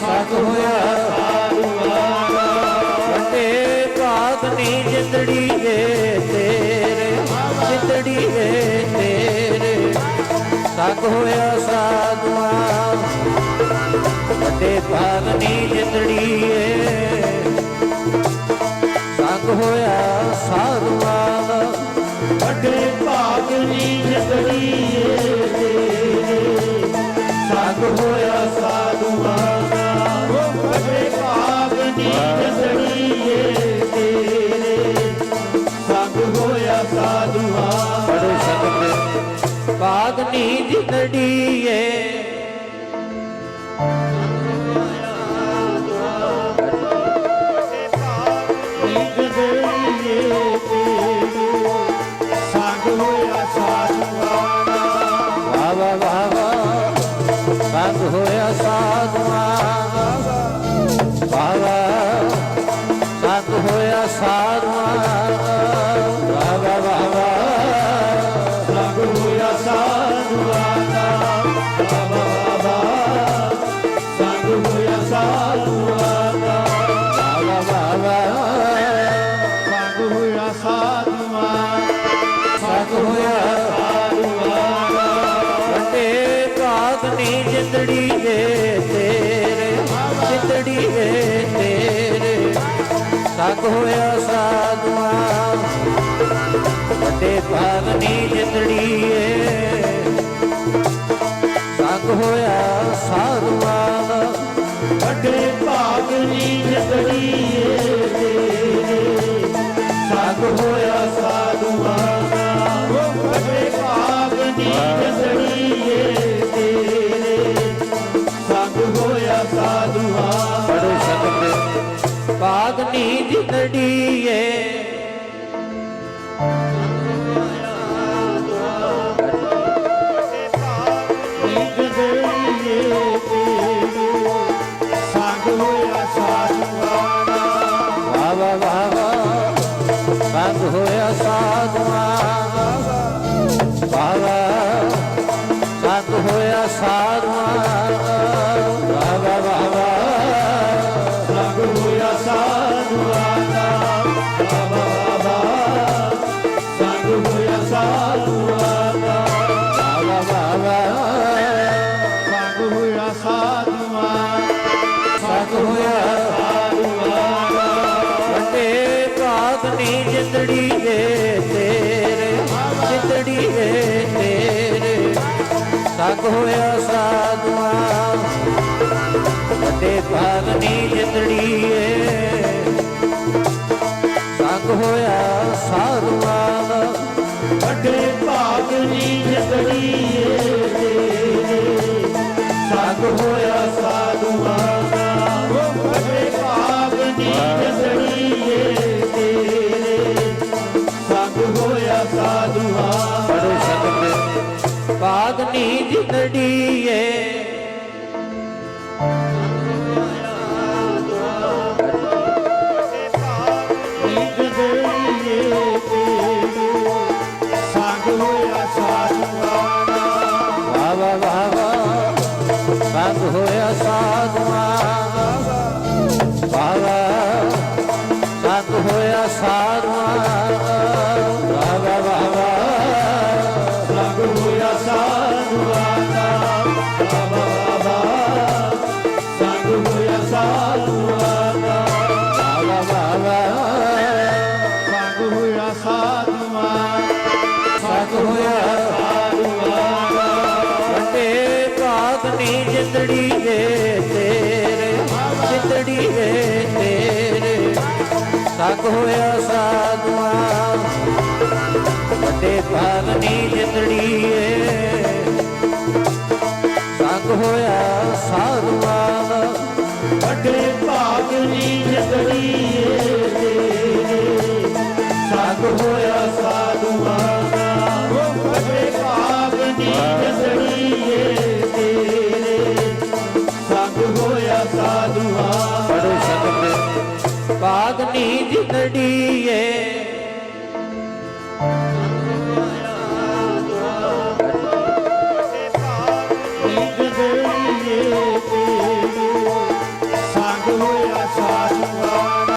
ਸਤ ਹੋਇਆ ਵੱਡੇ ਭਾਗ ਨੀ ਜਿੰਦੜੀ ਏ ਤੇਰੇ ਜਿੰਦੜੀ ਏ ਤੇਰੇ ਸਤ ਹੋਇਆ ਸਾਧੂਆਂ ਵੱਡੇ ਭਾਗ ਨੀ ਜਿੰਦੜੀ ਏ ਸੰਗ ਹੋਇਆ ਸਾਧੂਆਂ ਦਾ ਵੱਡੇ ਭਾਗ ਨੀ ਜਗੜੀ ਏ ਸੰਗ ਹੋਇਆ ਸਾਧੂਆਂ ਬੜੇ ਸੰਗਤ ਹੋਇਆ ਸਾਧੂਆਂ ਦਾ ਵਾ ਵਾ ਵਾ ਵਾ ਹੋਇਆ ਭਾਗ ਜਿੰਦੜੀ ਏ ਤੇਰੇ ਜਿੰਦੜੀ ਏ ਤੇਰੇ। ਸਾਗ ਹੋਇਆ ਸਾਧੂਆਂ ਵੱਡੇ ਭਾਗ ਨੀ ਜਿੰਦੜੀ ਏ। ਸੰਗ ਹੋਇਆ ਸਾਧੂਆਂ ਵੱਡੇ ਭਾਗ ਨੀ ਜਗੜੀ ਏ ਤੇਰੇ। ਸੰਗ ਹੋਇਆ ਸਾਧੂਆਂ ਵੱਡੇ ਭਾਗ ਨੀ ਸੰਗਤ ਭਾਗ ਨੀ ਤੇਰੇ ਜਿੰਦੜੀ ਤੇਰੇ ਸੰਗ ਹੋਇਆ ਸਾਧੂਆਂ ਵੱਡੇ ਭਾਗ ਨੀ ਜਿੰਦੜੀ ਏ ਸੰਗ ਹੋਇਆ ਸਾਧੂਆਂ ਵੱਡੇ ਭਾਗ ਨੀ ਜਗੜੀ ਏ ਹੋਇਆ ਸਾਧੂਆਂ ਸਾਧੂ ਜਿੰਦੜੀ ਏ ਤੇਰੇ ਜਿੰਦੜੀ ਏ ਤੇਰੇ। ਸੰਗ ਹੋਇਆ ਸਾਧੂਆਂ ਵੱਡੇ ਭਾਗ ਨੀ ਜਿੰਦੜੀ ਏ। ਸੰਗ ਹੋਇਆ ਸਾਧੂਆਂ ਵੱਡੇ ਭਾਗ ਨੀ ਜਗੜੀ ਏ ਤੇਰੇ। ਸੰਗ ਹੋਇਆ ਸਾਧੂਆਂ ਸਾਧੂਆਂ। ਬੜੇ ਸੰਗਤ ਭਾਗ ਨੀ